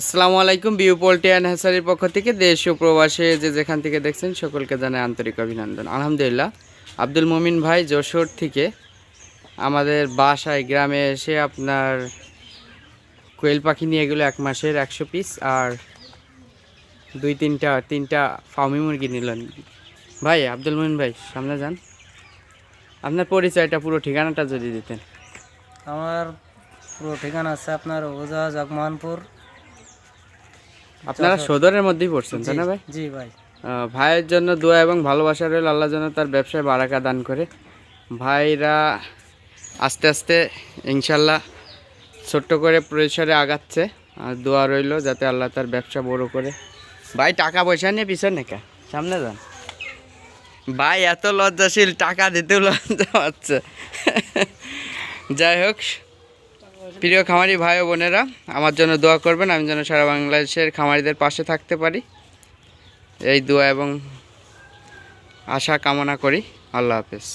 আসসালামু আলাইকুম, বিউ poultry and হ্যাসারির পক্ষ থেকে দেশ ও প্রবাসে যে যেখান থেকে দেখছেন সকলকে জানাই আন্তরিক অভিনন্দন। আলহামদুলিল্লাহ, আব্দুল মমিন ভাই যশোর থেকে আমাদের বাসায় গ্রামে এসে আপনার কোয়েল পাখি নিয়ে গেলো এক মাসের একশো পিস আর দুই তিনটা তিনটা ফার্মি মুরগি নিলেন ভাই, আব্দুল মমিন ভাই, সামনে যান। আপনার পরিচয়টা, পুরো ঠিকানাটা যদি দিতেন। আমার পুরো ঠিকানা আছে আপনার ওজা জগমোহনপুর আপনারা সদরের মধ্যেই পড়ছেন তাই না ভাই? জি ভাই। ভাইয়ের জন্য দোয়া এবং ভালোবাসা রইল আল্লাহ যেন তার ব্যবসায় বারাকা দান করে। ভাইরা আস্তে আস্তে ইনশাল্লাহ ছোট্ট করে পরিসরে আগাচ্ছে আর দোয়া রইল যাতে আল্লাহ তার ব্যবসা বড় করে। ভাই টাকা পয়সা নিয়ে পিছনে কা সামনে যান। ভাই এত লজ্জাশীল টাকা দিতেও লজ্জা পাচ্ছে। যাই হোক প্রিয় খামারি ভাই ও বোনেরা, আমার জন্য দোয়া করবেন, আমি যেন সারা বাংলাদেশের খামারিদের পাশে থাকতে পারি। এই দোয়া এবং আশা কামনা করি। আল্লাহ হাফেজ।